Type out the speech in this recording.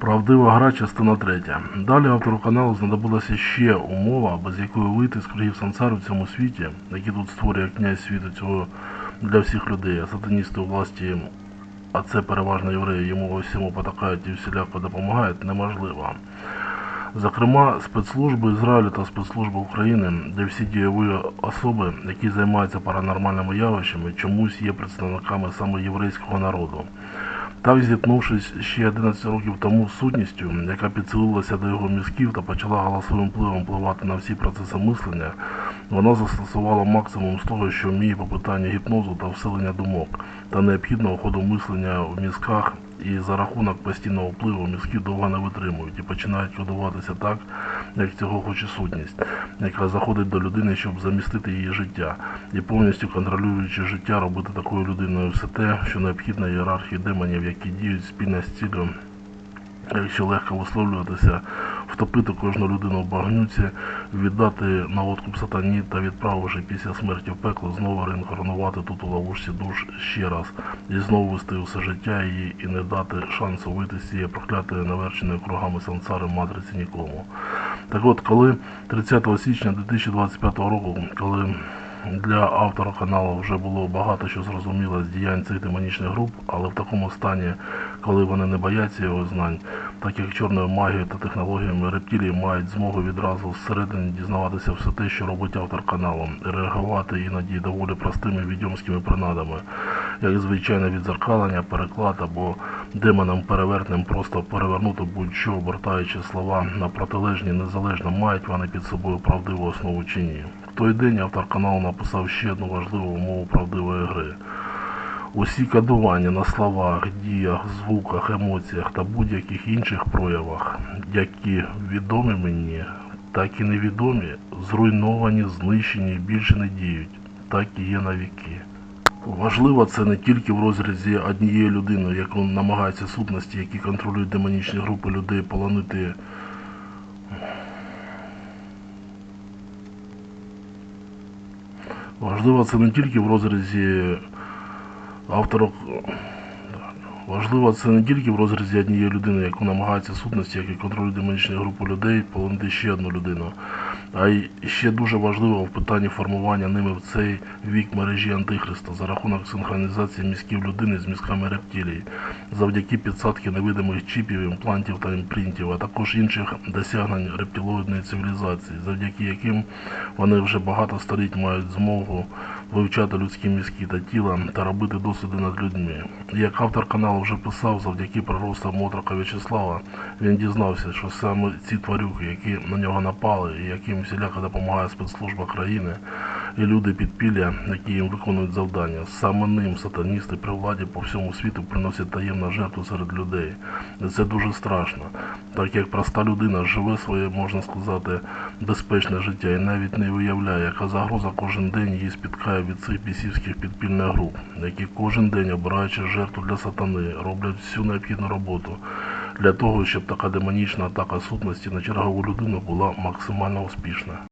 Правдива гра, частина третя. Далі автору каналу знадобилася ще умова, без якої вийти з кругів сансару в цьому світі, який тут створює князь світу цього для всіх людей, а сатаністи у власті, а це переважно євреї, йому во всьому потакають і всіляко допомагають, неможливо. Зокрема, спецслужби Ізраїлю та спецслужби України, де всі дієві особи, які займаються паранормальними явищами, чомусь є представниками саме єврейського народу. Так, зіткнувшись ще 11 років тому сутністю, яка підсилилася до його мізків та почала голосовим впливом впливати на всі процеси мислення, вона застосувала максимум з того, що вміє по питанню гіпнозу та вселення думок та необхідного ходу мислення в мізках, і за рахунок постійного впливу мізки довго не витримують і починають кодуватися так, як цього хоче сутність, яка заходить до людини, щоб замістити її життя, і повністю контролюючи життя, робити такою людиною все те, що необхідно ієрархії демонів, які діють спільно з цілею якщо легко висловлюватися, втопити кожну людину в багнюці, віддати на откуп сатані та відправивши після смерті в пекло, знову реінкарнувати тут у ловушці душ ще раз, і знову вести усе життя її і не дати шансу вийти з цієї проклятої наверченої кругами сансари матриці нікому. Так от, коли 30 січня 2025 року, коли для автора каналу вже було багато що зрозуміло з діянь цих демонічних груп, але в такому стані, коли вони не бояться його знань, так як чорною магією та технологіями рептилії мають змогу відразу зсередини дізнаватися все те, що робить автор каналу, реагувати іноді доволі простими відьомськими принадами, як звичайне відзеркалення, переклад або демоном перевертним просто перевернути будь-що, обертаючи слова на протилежні, незалежно мають вони під собою правдиву основу чи ні. Той день автор каналу написав ще одну важливу умову правдивої гри. Усі кодування на словах, діях, звуках, емоціях та будь-яких інших проявах, які відомі мені, так і невідомі, зруйновані, знищені і більше не діють, так і є навіки. Важливо це не тільки в розрізі однієї людини, яку намагаються сутності, які контролюють демонічні групи людей, полонити Важливо це не тільки в розрізі авторок. Важливо це не тільки в розрізі однієї людини, яку намагається сутності, які контролює демонічні групи людей, полонити ще одну людину. А ще дуже важливо в питанні формування ними в цей вік мережі Антихриста за рахунок синхронізації мізків людини з мізками рептилій, завдяки підсадки невидимих чіпів, імплантів та імпринтів, а також інших досягнень рептилоїдної цивілізації, завдяки яким вони вже багато століть мають змогу вивчати людські мізки та тіла та робити досліди над людьми. Як автор каналу вже писав, завдяки проростам Мотрока В'ячеслава, він дізнався, що саме ці тварюки, які на нього напали, і яким всіляко допомагає спецслужба країни, і люди підпілля, які їм виконують завдання, саме ним сатаністи при владі по всьому світу приносять таємну жертву серед людей. І це дуже страшно, так як проста людина живе своє, можна сказати, безпечне життя і навіть не уявляє, яка загроза кожен день її спіткає від цих бісівських підпільних груп, які кожен день, обираючи жертву для сатани, роблять всю необхідну роботу для того, щоб така демонічна атака сутності на чергову людину була максимально успішна.